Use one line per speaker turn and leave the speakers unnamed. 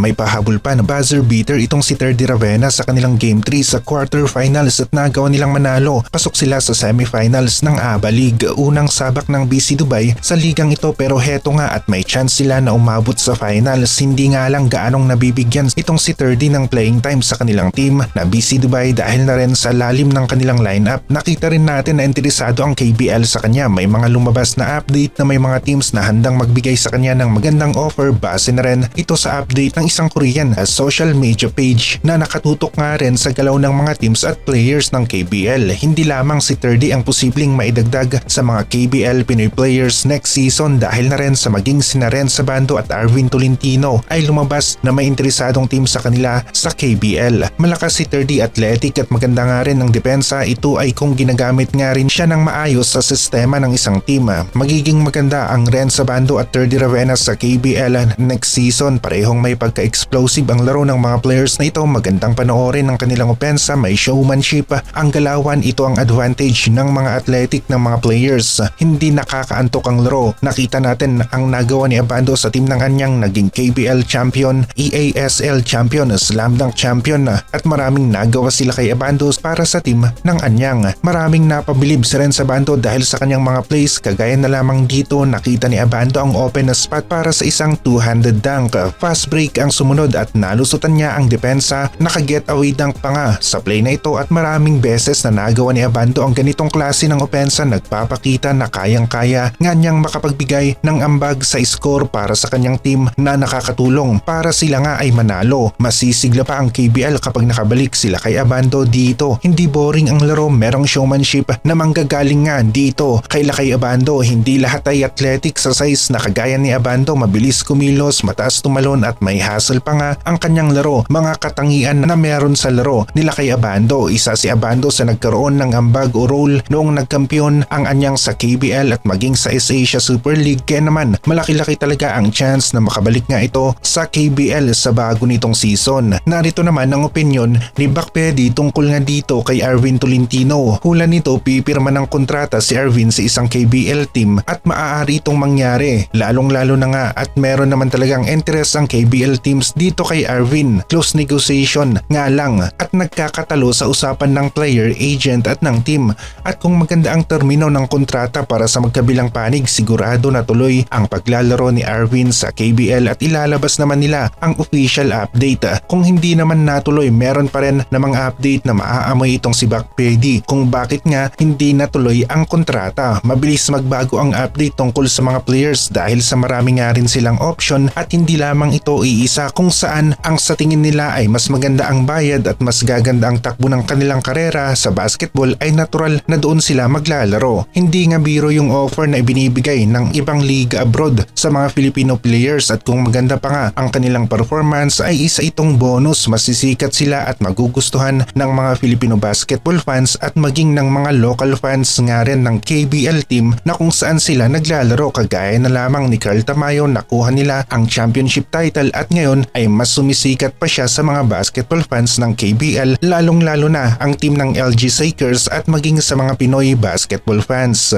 May pahabol pa na buzzer beater itong si Terdy Ravena sa kanilang Game 3 sa quarterfinals at nagawa nilang manalo. Pasok sila sa semifinals ng ABA League. Unang sabak ng BC Dubai sa ligang ito pero heto nga at may chance sila na umabot sa finals. Hindi nga lang gaanong nabibigyan itong si Terdy ng playing time sa kanilang team na BC Dubai dahil na rin sa lalim ng kanilang lineup. Nakita rin natin na interesado ang KBL sa kanya. May mga lumabas na update na may mga teams na handang magbigay sa kanya ng magandang offer base na rin ito sa update ng isang Korean na social media page na nakatutok nga rin sa galaw ng mga teams at players ng KBL. Hindi lamang si Terdy ang posibleng maidagdag sa mga KBL Pinoy players next season dahil na rin sa maging sina sa Bando at Arvin Tolentino ay lumabas na may interesadong team sa kanila sa KBL. Malakas si Terdy athletic at maganda nga rin ang depensa ito ay kung ginagamit nga rin siya ng maayos sa sistema ng isang team. Magiging maganda ang Renza Bando at Terdy Ravena sa KBL next season. Parehong may pagka-explosive ang laro ng mga players na ito. Magandang panoorin ng kanilang opensa, may showmanship. Ang galawan ito ang advantage ng mga athletic ng mga players. Hindi nakakaantok ang laro. Nakita natin ang nagawa ni Abando sa team ng anyang naging KBL champion, EASL champion, slam dunk champion at maraming nagawa sila kay Abando para sa team ng anyang. Maraming napabilib si Ren sa Abando dahil sa kanyang mga plays kagaya na lamang dito nakita ni Abando ang open na spot para sa isang two-handed dunk. Fast break ang sumunod at nalusutan niya ang depensa, naka-get away dunk pa nga sa play na ito at maraming beses na nagawa ni Abando ang ganitong klase ng opensa nagpapakita na kayang-kaya nga niyang makapagbigay ng ambag sa score para sa kanyang team na nakakatulong para sila nga ay manalo. Masisigla pa ang KBL kapag nakabalik sila kay Abando dito. Hindi boring ang laro, merong showmanship na manggagaling nga dito. Kaila kay Abando, hindi lahat ay athletic sa size na kagaya ni Abando, mabilis kumilos, mataas tumalon at may hustle pa nga ang kanyang laro. Mga katangian na meron sa laro nila kay Abando. Isa si Abando sa nagkaroon ng ambag o role noong nagkampiyon ang anyang sa KBL at maging sa S-Asia Super League kaya naman malaki-laki talaga ang chance na makabalik nga ito sa KBL sa bago nitong season. Narito naman ang opinion ni Bakpedi tungkol nga dito kay Arvin Tolentino. Hula nito pipirma ng kontrata si Arvin sa isang KBL team at maaari itong mangyari lalong lalo na nga at meron naman talagang interest ang KBL teams dito kay Arvin. Close negotiation nga lang at nagkakatalo sa usapan ng player, agent at ng team at kung maganda ang termino ng kontrata para sa magkabilang panig sigurado na tuloy ang paglalaro ni Arvin sa KBL at ilalabas naman nila ang official update. Kung hindi naman natuloy meron pa rin namang update na maaamoy itong si Bakpedi kung bakit nga hindi natuloy ang kontrata. Mabilis magbago ang update tungkol sa mga players dahil sa marami nga rin silang option at hindi lamang ito iisa kung saan ang sa tingin nila ay mas maganda ang bayad at mas gaganda ang takbo ng kanilang karera sa basketball ay natural na doon sila maglalaro. Hindi nga biro yung offer na ibinibigay ng ibang liga abroad sa mga Filipino players at kung maganda pa nga ang kanilang performance ay isa itong bonus masisikat sila at magugustuhan ng mga Filipino basketball fans at maging ng mga local fans nga rin ng KBL team na kung saan sila naglalaro kagaya na lamang ni Carl Tamayo nakuha nila ang championship title at ngayon ay mas sumisikat pa siya sa mga basketball fans ng KBL lalong lalo na ang team ng LG Sakers at maging sa mga Pinoy basketball fans.